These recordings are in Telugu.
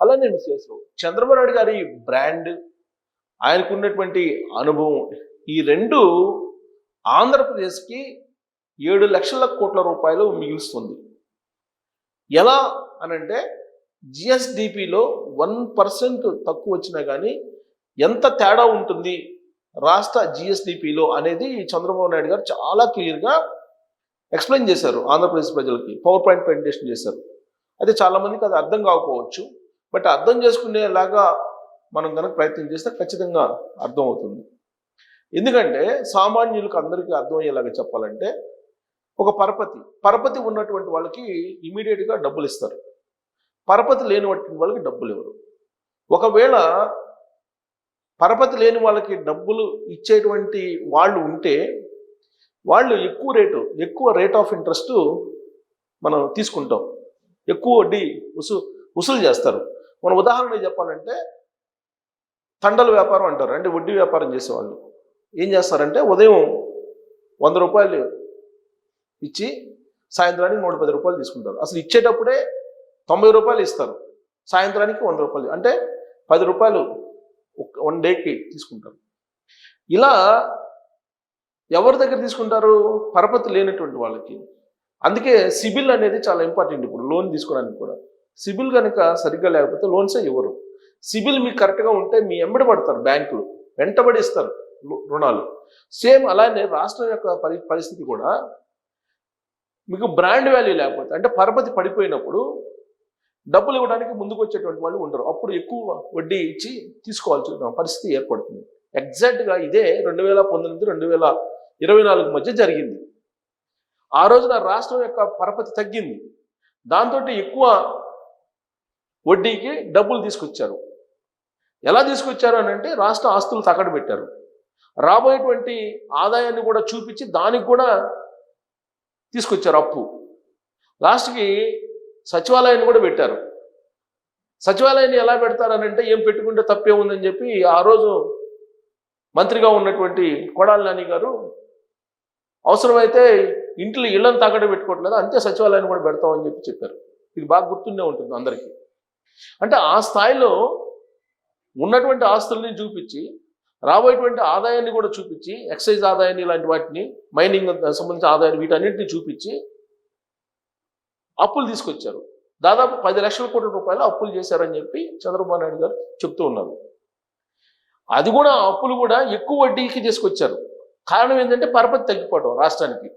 అలానే విశ్లేషణ చంద్రబాబు నాయుడు గారి బ్రాండ్ ఆయనకున్నటువంటి అనుభవం ఈ రెండు ఆంధ్రప్రదేశ్కి ఏడు లక్షల కోట్ల రూపాయలు మిగులుస్తుంది. ఎలా అనంటే జిఎస్డిపిలో వన్ పర్సెంట్ తక్కువ వచ్చినా కానీ ఎంత తేడా ఉంటుంది రాష్ట్ర జిఎస్డిపిలో అనేది చంద్రబాబు నాయుడు గారు చాలా క్లియర్గా ఎక్స్ప్లెయిన్ చేశారు ఆంధ్రప్రదేశ్ ప్రజలకి పవర్ పాయింట్ ప్రజెంటేషన్ చేశారు. అయితే చాలామందికి అది అర్థం కాకపోవచ్చు. బట్ అర్థం చేసుకునేలాగా మనం కనుక ప్రయత్నం చేస్తే ఖచ్చితంగా అర్థం అవుతుంది ఎందుకంటే సామాన్యులకు అందరికీ అర్థమయ్యేలాగా చెప్పాలంటే ఒక పరపతి పరపతి ఉన్నటువంటి వాళ్ళకి ఇమీడియట్గా డబ్బులు ఇస్తారు. పరపతి లేని వాళ్ళకి డబ్బులు ఇవ్వరు. ఒకవేళ పరపతి లేని వాళ్ళకి డబ్బులు ఇచ్చేటువంటి వాళ్ళు ఉంటే వాళ్ళు ఎక్కువ రేటు ఎక్కువ రేట్ ఆఫ్ ఇంట్రెస్ట్ మనం తీసుకుంటాం. ఎక్కువ వడ్డీ ఉసు వసూలు చేస్తారు. మన ఉదాహరణ చెప్పాలంటే తండల వ్యాపారం అంటారు. అంటే వడ్డీ వ్యాపారం చేసేవాళ్ళు. ఏం చేస్తారంటే ఉదయం వంద రూపాయలు ఇచ్చి సాయంత్రానికి నూట పది రూపాయలు తీసుకుంటారు. అసలు ఇచ్చేటప్పుడే తొంభై రూపాయలు ఇస్తారు. సాయంత్రానికి వంద రూపాయలు. అంటే పది రూపాయలు వన్ డేకి తీసుకుంటారు. ఇలా ఎవరి దగ్గర తీసుకుంటారు? పరపతి లేనటువంటి వాళ్ళకి. అందుకే సిబిల్ అనేది చాలా ఇంపార్టెంట్ ఇప్పుడు. లోన్ తీసుకోవడానికి కూడా. సిబిల్ కనుక సరిగ్గా లేకపోతే లోన్సే ఇవ్వరు. సిబిల్ మీకు కరెక్ట్గా ఉంటే మీ ఎంబడి పడతారు బ్యాంకులు వెంటబడి ఇస్తారు రుణాలు. సేమ్ అలానే రాష్ట్రం యొక్క పరి పరిస్థితి కూడా మీకు బ్రాండ్ వాల్యూ లేకపోతే అంటే పరపతి పడిపోయినప్పుడు డబ్బులు ఇవ్వడానికి ముందుకు వచ్చేటువంటి వాళ్ళు ఉండరు. అప్పుడు ఎక్కువ వడ్డీ ఇచ్చి తీసుకోవాల్సిన పరిస్థితి ఏర్పడుతుంది. ఎగ్జాక్ట్గా ఇదే రెండు వేల పంతొమ్మిది రెండు వేల ఇరవై నాలుగు మధ్య జరిగింది. ఆ రోజున రాష్ట్రం యొక్క పరపతి తగ్గింది. దాంతో ఎక్కువ వడ్డీకి డబ్బులు తీసుకొచ్చారు. ఎలా తీసుకొచ్చారు అని అంటే రాష్ట్ర ఆస్తులు తగడ పెట్టారు రాబోయేటువంటి ఆదాయాన్ని కూడా చూపించి దానికి కూడా తీసుకొచ్చారు అప్పు. లాస్ట్కి సచివాలయాన్ని కూడా పెట్టారు. సచివాలయాన్ని ఎలా పెడతారనంటే ఏం పెట్టుకుంటే తప్పే ఉందని చెప్పి ఆ రోజు మంత్రిగా ఉన్నటువంటి కొడాలి నాని గారు అవసరమైతే ఇంట్లో ఇళ్ళను తాకట్టు పెట్టుకోవట్లేదు అంతే సచివాలయాన్ని కూడా పెడతామని చెప్పి చెప్పారు. ఇది బాగా గుర్తుండే ఉంటుంది అందరికీ. అంటే ఆ స్థాయిలో ఉన్నటువంటి ఆస్తుల్ని చూపించి రాబోయేటువంటి ఆదాయాన్ని కూడా చూపించి ఎక్సైజ్ ఆదాయాన్ని ఇలాంటి వాటిని మైనింగ్ సంబంధించిన ఆదాయాన్ని వీటన్నిటిని చూపించి అప్పులు తీసుకొచ్చారు. దాదాపు పది లక్షల కోట్ల రూపాయలు అప్పులు చేశారని చెప్పి చంద్రబాబు నాయుడు గారు చెప్తూ ఉన్నారు. అది కూడా అప్పులు కూడా ఎక్కువ వడ్డీకి తీసుకొచ్చారు. కారణం ఏంటంటే పరపతి తగ్గిపోవడం రాష్ట్రానికి.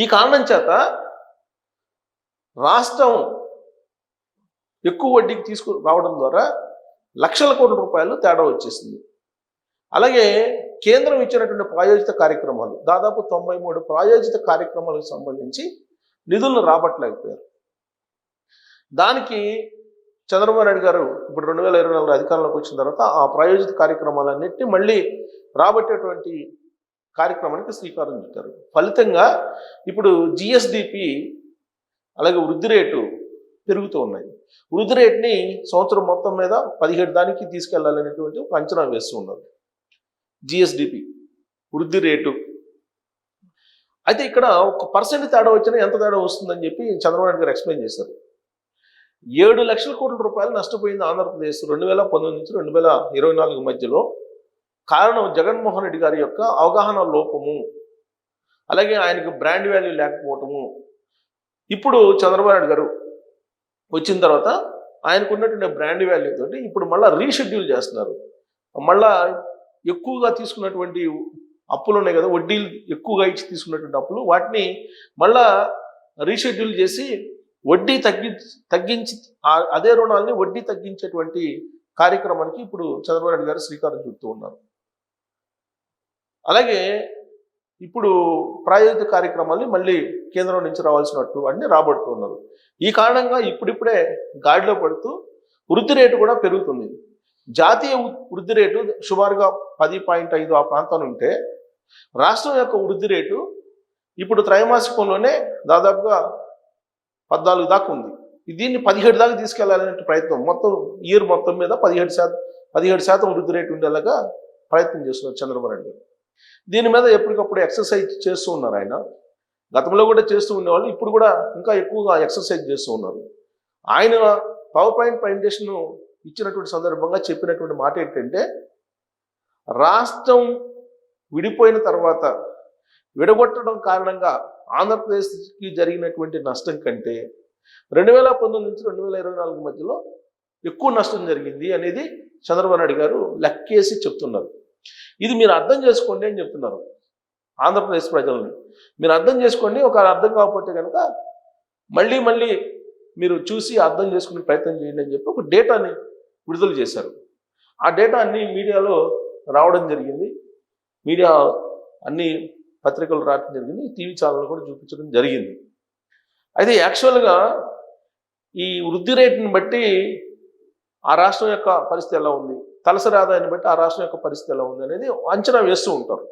ఈ కారణం చేత రాష్ట్రం ఎక్కువ వడ్డీకి తీసుకు రావడం ద్వారా లక్షల కోట్ల రూపాయలు తేడా వచ్చేసింది. అలాగే కేంద్రం ఇచ్చినటువంటి ప్రాయోజిత కార్యక్రమాలు దాదాపు తొంభై మూడు ప్రాయోజిత కార్యక్రమాలకు సంబంధించి నిధులను రాబట్టలేకపోయారు. దానికి చంద్రబాబు నాయుడు గారు ఇప్పుడు రెండు వేల ఇరవై నాలుగు అధికారంలోకి వచ్చిన తర్వాత ఆ ప్రాయోజిత కార్యక్రమాలన్నింటినీ మళ్ళీ రాబట్టేటువంటి కార్యక్రమానికి శ్రీకారం చుట్టారు. ఫలితంగా ఇప్పుడు జిఎస్డిపి అలాగే వృద్ధి రేటు పెరుగుతూ ఉన్నాయి. వృద్ధి రేట్ని సంవత్సరం మొత్తం మీద పదిహేడు దానికి తీసుకెళ్ళాలనేటువంటి ఒక అంచనా వేస్తూ ఉన్నారు జిఎస్డిపి వృద్ధి రేటు అయితే ఇక్కడ ఒక పర్సెంట్ తేడా వచ్చినా ఎంత తేడా వస్తుందని చెప్పి చంద్రబాబు నాయుడు గారు ఎక్స్ప్లెయిన్ చేశారు. ఏడు లక్షల కోట్ల రూపాయలు నష్టపోయింది ఆంధ్రప్రదేశ్ రెండు వేల పంతొమ్మిది నుంచి రెండు వేల ఇరవై నాలుగు మధ్యలో. కారణం జగన్మోహన్ రెడ్డి గారి యొక్క అవగాహన లోపము. అలాగే ఆయనకు బ్రాండ్ వాల్యూ లేకపోవటము. ఇప్పుడు చంద్రబాబు నాయుడు గారు వచ్చిన తర్వాత ఆయనకు ఉన్నటువంటి బ్రాండ్ వాల్యూ తోటి ఇప్పుడు మళ్ళీ రీషెడ్యూల్ చేస్తున్నారు. మళ్ళా ఎక్కువగా తీసుకున్నటువంటి అప్పులు ఉన్నాయి కదా వడ్డీలు ఎక్కువగా ఇచ్చి తీసుకున్నటువంటి అప్పులు వాటిని మళ్ళా రీషెడ్యూల్ చేసి వడ్డీ తగ్గి తగ్గించి అదే రుణాలని వడ్డీ తగ్గించేటువంటి కార్యక్రమానికి ఇప్పుడు చంద్రబాబు నాయుడు గారు శ్రీకారం చుడుతూ ఉన్నారు. అలాగే ఇప్పుడు ప్రాయోజిత కార్యక్రమాల్ని మళ్ళీ కేంద్రం నుంచి రావాల్సినట్టు అన్ని రాబడుతున్నారు ఈ కారణంగా ఇప్పుడిప్పుడే గాడిలో పడుతూ వృద్ధి రేటు కూడా పెరుగుతుంది. జాతీయ వృద్ధి రేటు సుమారుగా పది పాయింట్ ఐదు ఆ ప్రాంతాలు ఉంటే రాష్ట్రం యొక్క వృద్ధి రేటు ఇప్పుడు త్రైమాసికంలోనే దాదాపుగా పద్నాలుగు దాకా ఉంది. దీన్ని పదిహేడు దాకా తీసుకెళ్ళాలనే ప్రయత్నం మొత్తం ఇయర్ మొత్తం మీద పదిహేడు శాతం పదిహేడు శాతం వృద్ధి రేటు ఉండేలాగా ప్రయత్నం చేస్తున్నారు చంద్రబాబు నాయుడు గారు. దీని మీద ఎప్పటికప్పుడు ఎక్సర్సైజ్ చేస్తూ ఉన్నారు ఆయన. గతంలో కూడా చేస్తూ ఉండేవాళ్ళు ఇప్పుడు కూడా ఇంకా ఎక్కువగా ఎక్సర్సైజ్ చేస్తూ ఉన్నారు. ఆయన పవర్ పాయింట్ ప్రజెంటేషన్ ఇచ్చినటువంటి సందర్భంగా చెప్పినటువంటి మాట ఏంటంటే రాష్ట్రం విడిపోయిన తర్వాత విడగొట్టడం కారణంగా ఆంధ్రప్రదేశ్కి జరిగినటువంటి నష్టం కంటే రెండు వేల పంతొమ్మిది నుంచి రెండు వేల ఇరవై నాలుగు మధ్యలో ఎక్కువ నష్టం జరిగింది అనేది చంద్రబాబు నాయుడు గారు లెక్కేసి చెప్తున్నారు. ఇది మీరు అర్థం చేసుకోండి అని చెప్తున్నారు ఆంధ్రప్రదేశ్ ప్రజల్ని. మీరు అర్థం చేసుకోండి ఒక అర్థం కాకపోతే కనుక మళ్ళీ మళ్ళీ మీరు చూసి అర్థం చేసుకునే ప్రయత్నం చేయండి అని చెప్పి ఒక డేటాని విడుదల చేశారు. ఆ డేటా అన్ని మీడియాలో రావడం జరిగింది. మీడియా అన్ని పత్రికలు రావడం జరిగింది. టీవీ ఛానల్ కూడా చూపించడం జరిగింది. అయితే యాక్చువల్గా ఈ వృద్ధి రేటుని బట్టి ఆ రాష్ట్రం యొక్క పరిస్థితి ఎలా ఉంది? తలసరి ఆదాయాన్ని బట్టి ఆ రాష్ట్రం యొక్క పరిస్థితి ఎలా ఉంది అనేది అంచనా వేస్తూ ఉంటారు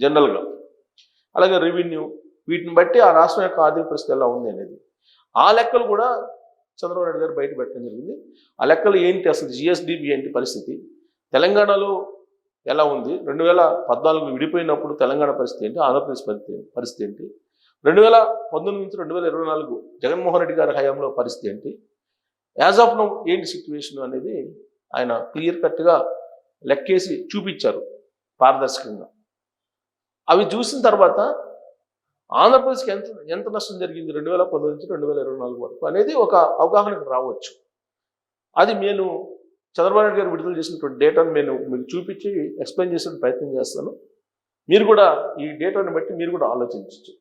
జనరల్గా అలాగే రెవెన్యూ వీటిని బట్టి ఆ రాష్ట్రం యొక్క ఆర్థిక పరిస్థితి ఎలా ఉంది అనేది. ఆ లెక్కలు కూడా చంద్రబాబు నాయుడు గారు బయట పెట్టడం జరిగింది. ఆ లెక్కలు ఏంటి అసలు జిఎస్డిబి ఏంటి పరిస్థితి? తెలంగాణలో ఎలా ఉంది? రెండు వేల పద్నాలుగు విడిపోయినప్పుడు తెలంగాణ పరిస్థితి ఏంటి? ఆంధ్రప్రదేశ్ పరిస్థితి పరిస్థితి ఏంటి? రెండు వేల పంతొమ్మిది నుంచి రెండు వేల ఇరవై నాలుగు జగన్మోహన్ రెడ్డి గారి హయాంలో పరిస్థితి ఏంటి? యాజ్ ఆఫ్ నౌ ఏంటి సిచ్యువేషన్ అనేది ఆయన క్లియర్ కట్గా లెక్కేసి చూపించారు పారదర్శకంగా. అవి చూసిన తర్వాత ఆంధ్రప్రదేశ్కి ఎంత ఎంత నష్టం జరిగింది? రెండు వేల పంతొమ్మిది నుంచి రెండు వేల ఇరవై నాలుగు వరకు అనేది ఒక అవగాహనకు రావచ్చు. అది నేను చంద్రబాబు నాయుడు గారు విడుదల చేసినటువంటి డేటాను నేను మీకు చూపించి ఎక్స్ప్లెయిన్ చేసే ప్రయత్నం చేస్తాను. మీరు కూడా ఈ డేటాను బట్టి మీరు కూడా ఆలోచించవచ్చు.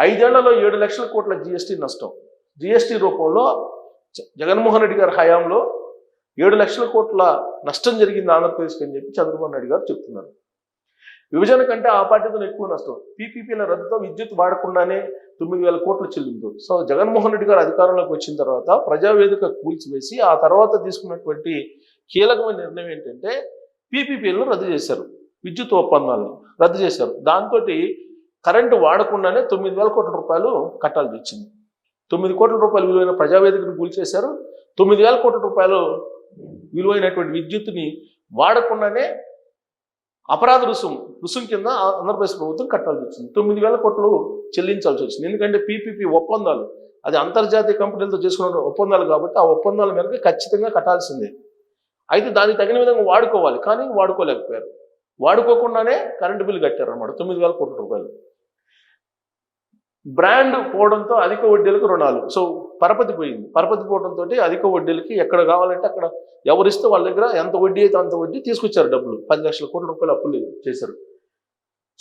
ఐదేళ్ళలో ఏడు లక్షల కోట్ల జిఎస్టీ నష్టం. జిఎస్టీ రూపంలో జ- జగన్మోహన్ రెడ్డి గారి హయాంలో ఏడు లక్షల కోట్ల నష్టం జరిగింది ఆంధ్రప్రదేశ్కి అని చెప్పి చంద్రబాబు నాయుడు గారు చెప్తున్నారు. విభజన కంటే ఆ పార్టీతో ఎక్కువ నష్టం. పీపీపీల రద్దుతో విద్యుత్ వాడకుండానే తొమ్మిది వేల కోట్లు చెల్లింపు. సో జగన్మోహన్ రెడ్డి గారు అధికారంలోకి వచ్చిన తర్వాత ప్రజావేదిక కూల్చివేసి ఆ తర్వాత తీసుకున్నటువంటి కీలకమైన నిర్ణయం ఏంటంటే పీపీపీలను రద్దు చేశారు. విద్యుత్ ఒప్పందాలను రద్దు చేశారు. దాంతో కరెంటు వాడకుండానే తొమ్మిది వేల కోట్ల రూపాయలు కట్టాల్సి వచ్చింది. తొమ్మిది కోట్ల రూపాయలు విలువైన ప్రజావేదికను కూల్చేశారు. తొమ్మిది వేల కోట్ల రూపాయలు విలువైనటువంటి విద్యుత్ని వాడకుండానే అపరాధ రుసుము రుసుము కింద ఆంధ్రప్రదేశ్ ప్రభుత్వం కట్టాల్సి వచ్చింది. తొమ్మిది వేల కోట్లు చెల్లించాల్సి వచ్చింది. ఎందుకంటే పీపీపీ ఒప్పందాలు అది అంతర్జాతీయ కంపెనీలతో చేసుకున్న ఒప్పందాలు కాబట్టి ఆ ఒప్పందాల మేరకు ఖచ్చితంగా కట్టాల్సిందే. అయితే దానికి తగిన విధంగా వాడుకోవాలి కానీ వాడుకోలేకపోయారు. వాడుకోకుండానే కరెంటు బిల్లు కట్టారు అనమాట తొమ్మిది వేల కోట్ల రూపాయలు. బ్రాండ్ పోవడంతో అధిక వడ్డీలకు రుణాలు. సో పరపతి పోయింది. పరపతి పోవడంతో అధిక వడ్డీలకి ఎక్కడ కావాలంటే అక్కడ ఎవరిస్తే వాళ్ళ దగ్గర ఎంత వడ్డీ అయితే అంత వడ్డీ తీసుకొచ్చారు డబ్బులు. పది లక్షల కోట్ల రూపాయలు అప్పులు చేశారు.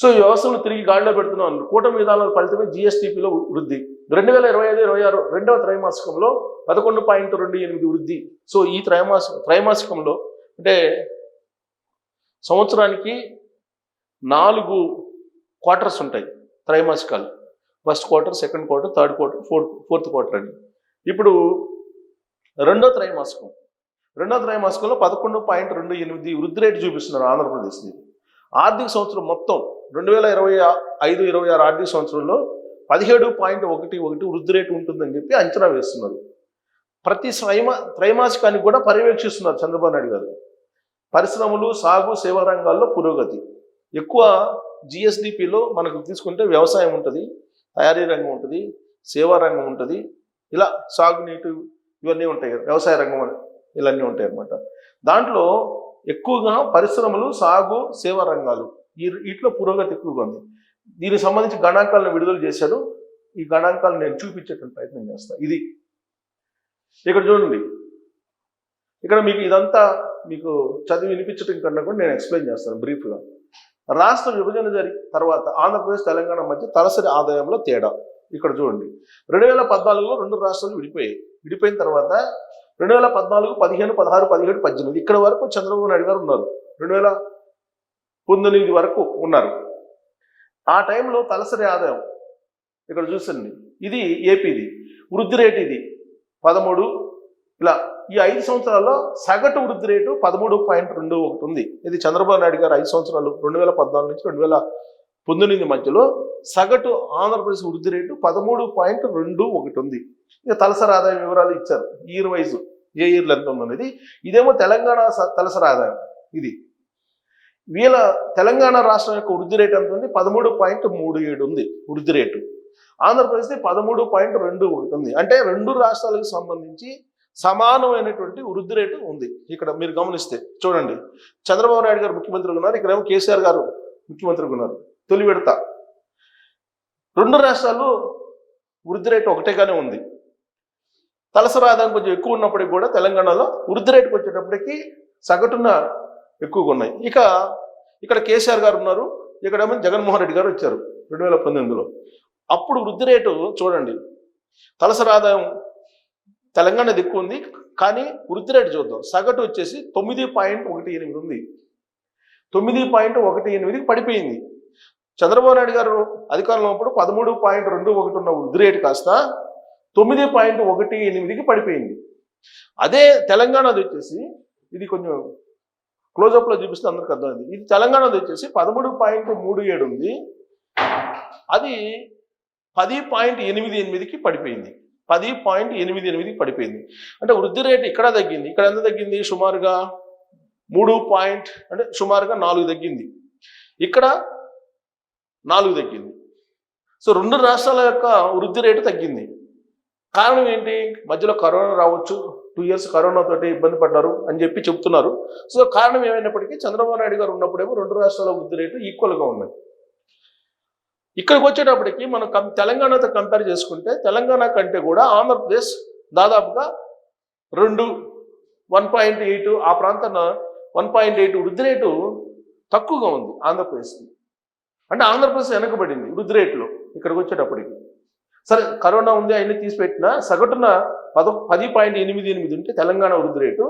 సో ఈ వ్యవస్థను తిరిగి గాడిలో పెడుతున్నాను కూటమి విధానాల ఫలితమే జిఎస్టీపీలో వృద్ధి. రెండు వేల ఇరవై ఐదు ఇరవై ఆరు రెండవ త్రైమాసికంలో పదకొండు పాయింట్ రెండు ఎనిమిది వృద్ధి. సో ఈ త్రైమాస త్రైమాసికంలో అంటే సంవత్సరానికి నాలుగు క్వార్టర్స్ ఉంటాయి త్రైమాసికాలు. First quarter second quarter third quarter fourth fourth quarter అని. ఇప్పుడు రెండో త్రైమాసికం. రెండో త్రైమాసికంలో పదకొండు పాయింట్ రెండు ఎనిమిది వృద్ధి రేటు చూపిస్తున్నారు ఆంధ్రప్రదేశ్ని ఆర్థిక సంవత్సరం మొత్తం రెండు వేల ఇరవై ఐదు ఇరవై ఆరు ఆర్థిక సంవత్సరంలో పదిహేడు పాయింట్ ఒకటి ఒకటి వృద్ధి రేటు ఉంటుందని చెప్పి అంచనా వేస్తున్నారు. ప్రతి త్రైమా త్రైమాసికానికి కూడా పర్యవేక్షిస్తున్నారు చంద్రబాబు నాయుడు గారు. పరిశ్రమలు సాగు సేవా రంగాల్లో పురోగతి. ఎక్కువ జిఎస్డిపిలో మనకు తీసుకుంటే వ్యవసాయం ఉంటుంది తయారీ రంగం ఉంటుంది సేవా రంగం ఉంటుంది ఇలా సాగునీటి ఇవన్నీ ఉంటాయి కదా వ్యవసాయ రంగం అని ఇవన్నీ ఉంటాయి అన్నమాట. దాంట్లో ఎక్కువగా పరిశ్రమలు సాగు సేవా రంగాలు ఈ వీటిలో పురోగతి ఎక్కువగా ఉంది. దీనికి సంబంధించి గణాంకాలను విడుదల చేశాడు ఈ గణాంకాలను నేను చూపించేటువంటి ప్రయత్నం చేస్తా. ఇది. ఇక్కడ చూడండి. ఇక్కడ మీకు ఇదంతా మీకు చదివి వినిపించడం కన్నా కూడా నేను ఎక్స్ప్లెయిన్ చేస్తాను బ్రీఫ్గా. రాష్ట్ర విభజన జరిగి తర్వాత ఆంధ్రప్రదేశ్ తెలంగాణ మధ్య తలసరి ఆదాయంలో తేడా. ఇక్కడ చూడండి. రెండు వేల పద్నాలుగులో రెండు రాష్ట్రాలు విడిపోయాయి. విడిపోయిన తర్వాత రెండు వేల పద్నాలుగు పదిహేను పదహారు పదిహేడు పద్దెనిమిది ఇక్కడ వరకు చంద్రబాబు నాయుడు గారు ఉన్నారు. రెండు వేల పంతొమ్మిది వరకు ఉన్నారు. ఆ టైంలో తలసరి ఆదాయం ఇక్కడ చూసండి. ఇది ఏపీది. వృద్ధి రేటు ఇది పదమూడు ఇలా ఈ ఐదు సంవత్సరాల్లో సగటు వృద్ధి రేటు పదమూడు పాయింట్ రెండు ఒకటి ఉంది. ఇది చంద్రబాబు నాయుడు గారు ఐదు సంవత్సరాలు రెండు వేల పద్నాలుగు నుంచి రెండు వేల పంతొమ్మిది మధ్యలో సగటు ఆంధ్రప్రదేశ్ వృద్ధి రేటు పదమూడు పాయింట్ రెండు ఒకటి ఉంది. ఇక తలసరి ఆదాయం వివరాలు ఇచ్చారు. ఇయర్ వైజ్ ఏ ఇయర్లు ఎంత ఉందనేది. ఇదేమో తెలంగాణ స- తలసరి ఆదాయం ఇది. వీళ్ళ తెలంగాణ రాష్ట్రం యొక్క వృద్ధి రేటు ఎంత ఉంది? పదమూడు పాయింట్ మూడు ఏడు ఉంది వృద్ధి రేటు. ఆంధ్రప్రదేశ్ది పదమూడు పాయింట్ రెండు ఒకటి ఉంది. అంటే రెండు రాష్ట్రాలకు సంబంధించి సమానమైనటువంటి వృద్ధి రేటు ఉంది. ఇక్కడ మీరు గమనిస్తే చూడండి. చంద్రబాబు నాయుడు గారు ముఖ్యమంత్రి ఉన్నారు. ఇక్కడేమో కేసీఆర్ గారు ముఖ్యమంత్రి ఉన్నారు. తొలి విడత రెండు రాష్ట్రాలు వృద్ధి రేటు ఒకటేగానే ఉంది. తలసరి ఆదాయం కొంచెం ఎక్కువ ఉన్నప్పటికి కూడా తెలంగాణలో వృద్ధి రేటుకు వచ్చేటప్పటికి సగటున ఎక్కువగా ఉన్నాయి. ఇక ఇక్కడ కేసీఆర్ గారు ఉన్నారు ఇక్కడ జగన్మోహన్ రెడ్డి గారు వచ్చారు రెండు వేల పంతొమ్మిదిలో. అప్పుడు వృద్ధి రేటు చూడండి తలసరి ఆదాయం తెలంగాణ ఎక్కువ ఉంది కానీ వృద్ధి రేటు చూద్దాం. సగటు వచ్చేసి తొమ్మిది పాయింట్ ఒకటి ఎనిమిది ఉంది. తొమ్మిది పాయింట్ ఒకటి ఎనిమిదికి పడిపోయింది. చంద్రబాబు నాయుడు గారు అధికారంలో ఉన్నప్పుడు పదమూడు పాయింట్ రెండు ఒకటి ఉన్న వృద్ధి రేటు కాస్త తొమ్మిది పాయింట్ ఒకటి ఎనిమిదికి పడిపోయింది. అదే తెలంగాణది వచ్చేసి ఇది కొంచెం క్లోజప్లో చూపిస్తే అందరికి అర్థమైంది. ఇది తెలంగాణది వచ్చేసి పదమూడు పాయింట్ మూడు ఏడు ఉంది. అది పది పాయింట్ ఎనిమిది ఎనిమిదికి పడిపోయింది. పది పాయింట్ ఎనిమిది ఎనిమిదికి పడిపోయింది. అంటే వృద్ధి రేటు ఇక్కడ తగ్గింది ఇక్కడ ఎంత తగ్గింది? సుమారుగా మూడు పాయింట్ అంటే సుమారుగా నాలుగు తగ్గింది. ఇక్కడ నాలుగు తగ్గింది. సో రెండు రాష్ట్రాల యొక్క వృద్ధి రేటు తగ్గింది. కారణం ఏంటి? మధ్యలో కరోనా రావచ్చు టూ ఇయర్స్ కరోనా తోటి ఇబ్బంది పడ్డారు అని చెప్పి చెప్తున్నారు సో కారణం ఏమైనప్పటికీ చంద్రబాబు నాయుడు గారు ఉన్నప్పుడేమో రెండు రాష్ట్రాల వృద్ధి రేటు ఈక్వల్గా ఉన్నాయి ఇక్కడికి వచ్చేటప్పటికి మనం కం తెలంగాణతో కంపేర్ చేసుకుంటే తెలంగాణ కంటే కూడా ఆంధ్రప్రదేశ్ దాదాపుగా రెండు వన్ పాయింట్ ఎయిట్ ఆ ప్రాంతాన వన్ పాయింట్ ఎయిట్ వృద్ధి రేటు తక్కువగా ఉంది ఆంధ్రప్రదేశ్కి. అంటే ఆంధ్రప్రదేశ్ వెనకబడింది వృద్ధి రేట్లో ఇక్కడికి వచ్చేటప్పటికి సరే కరోనా ఉంది అయినా తీసిపెట్టిన సగటున పద పది పాయింట్ ఎనిమిది ఎనిమిది ఉంటే తెలంగాణ వృద్ధి రేటు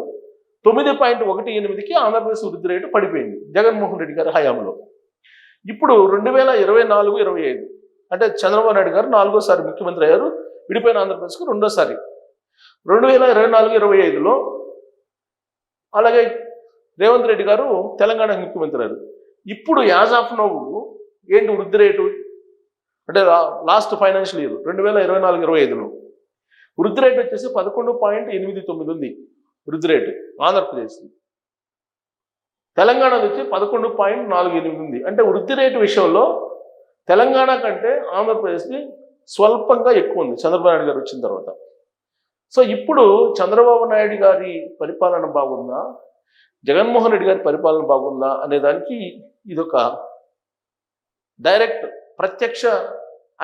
తొమ్మిది పాయింట్ ఒకటి ఎనిమిదికి ఆంధ్రప్రదేశ్ వృద్ధి రేటు పడిపోయింది జగన్మోహన్ రెడ్డి గారి హయాంలో. ఇప్పుడు రెండు వేల ఇరవై నాలుగు ఇరవై ఐదు అంటే చంద్రబాబు నాయుడు గారు నాలుగోసారి ముఖ్యమంత్రి అయ్యారు విడిపోయిన ఆంధ్రప్రదేశ్కి రెండోసారి. రెండు వేల ఇరవై నాలుగు ఇరవై ఐదులో అలాగే రేవంత్ రెడ్డి గారు తెలంగాణ ముఖ్యమంత్రి అయ్యారు. ఇప్పుడు యాజ్ ఆఫ్ నవ్వు ఏంటి వృద్ధి రేటు? అంటే లాస్ట్ ఫైనాన్షియల్ ఇయర్ రెండు వేల ఇరవై నాలుగు ఇరవై ఐదులో వృద్ధి రేటు వచ్చేసి పదకొండు పాయింట్ ఎనిమిది తొమ్మిది ఉంది వృద్ధి రేటు ఆంధ్రప్రదేశ్. తెలంగాణ వచ్చి పదకొండు పాయింట్ నాలుగు ఎనిమిది ఉంది. అంటే వృద్ధి రేటు విషయంలో తెలంగాణ కంటే ఆంధ్రప్రదేశ్కి స్వల్పంగా ఎక్కువ ఉంది. చంద్రబాబు నాయుడు గారు వచ్చిన తర్వాత. సో ఇప్పుడు చంద్రబాబు నాయుడు గారి పరిపాలన బాగుందా? జగన్మోహన్ రెడ్డి గారి పరిపాలన బాగుందా? అనే దానికి ఇదొక డైరెక్ట్ ప్రత్యక్ష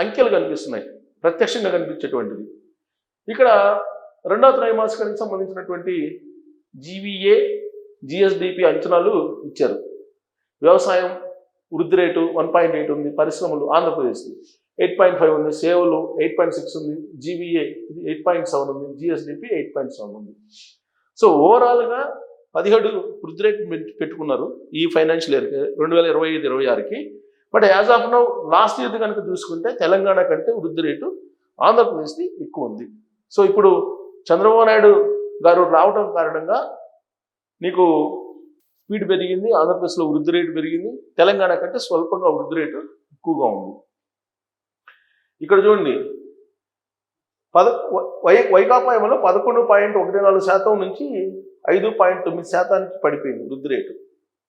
అంకెలు కనిపిస్తున్నాయి. ప్రత్యక్షంగా కనిపించేటువంటిది. ఇక్కడ రెండవ త్రైమాసికానికి సంబంధించినటువంటి జీవీఏ జిఎస్డిపి అంచనాలు ఇచ్చారు. వ్యవసాయం వృద్ధి రేటు వన్ పాయింట్ ఎయిట్ ఉంది పరిశ్రమలు ఆంధ్రప్రదేశ్ ఎయిట్ పాయింట్ ఫైవ్ ఉంది సేవలు ఎయిట్ పాయింట్ సిక్స్ ఉంది జీవీఏ ఎయిట్ పాయింట్ సెవెన్ ఉంది జిఎస్డిపి ఎయిట్ పాయింట్ సెవెన్ ఉంది. సో ఓవరాల్గా పదిహేడు వృద్ధి రేటు పెట్టుకున్నారు ఈ ఫైనాన్షియల్ ఇయర్కి రెండు వేల ఇరవై ఐదు ఇరవై ఆరుకి. But as of now last year కనుక చూసుకుంటే తెలంగాణ కంటే వృద్ధి రేటు ఆంధ్రప్రదేశ్ది ఎక్కువ ఉంది. సో ఇప్పుడు చంద్రబాబు నాయుడు గారు రావడం కారణంగా నీకు స్పీడ్ పెరిగింది ఆంధ్రప్రదేశ్లో వృద్ధి రేటు పెరిగింది తెలంగాణ కంటే స్వల్పంగా వృద్ధి రేటు ఎక్కువగా ఉంది. ఇక్కడ చూడండి పద వై వైకాపాయంలో పదకొండు పాయింట్ ఒకటి నాలుగు శాతం నుంచి ఐదు పాయింట్ తొమ్మిది శాతానికి పడిపోయింది వృద్ధి రేటు.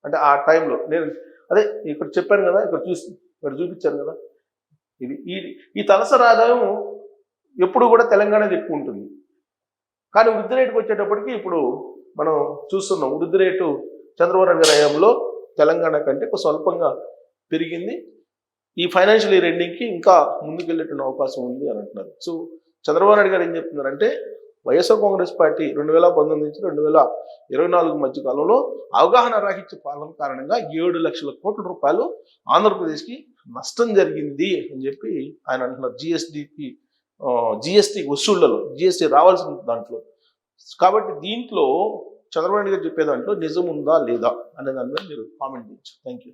అంటే ఆ టైంలో నేను అదే ఇక్కడ చెప్పాను కదా ఇక్కడ చూసి ఇక్కడ చూపించాను కదా. ఇది ఈ ఈ తలసరి ఆదాయం ఎప్పుడు కూడా తెలంగాణ ఎక్కువ ఉంటుంది. కానీ వృద్ధి రేటుకి వచ్చేటప్పటికి ఇప్పుడు మనం చూస్తున్నాం వృద్ధి రేటు చంద్రబాబు నాయుడు గారి హయాంలో తెలంగాణ కంటే ఒక స్వల్పంగా పెరిగింది. ఈ ఫైనాన్షియల్ ఇయర్ ఎండింగ్కి ఇంకా ముందుకెళ్ళేటువంటి అవకాశం ఉంది అని అంటున్నారు. సో చంద్రబాబు నాయుడు గారు ఏం చెప్తున్నారంటే వైఎస్ఆర్ కాంగ్రెస్ పార్టీ రెండు వేల పంతొమ్మిది నుంచి రెండు వేల ఇరవై నాలుగు మధ్య కాలంలో అవగాహన రాహిత్య పాలన కారణంగా ఏడు లక్షల కోట్ల రూపాయలు ఆంధ్రప్రదేశ్కి నష్టం జరిగింది అని చెప్పి ఆయన అంటున్నారు. జిఎస్డిపి జిఎస్టి వసూళ్ళలో జిఎస్టి రావాల్సిన దాంట్లో. కాబట్టి దీంట్లో చంద్రబాబు నాయుడు గారు చెప్పే దాంట్లో నిజం ఉందా లేదా అనే దాని మీద మీరు కామెంట్ చేయొచ్చు. Thank you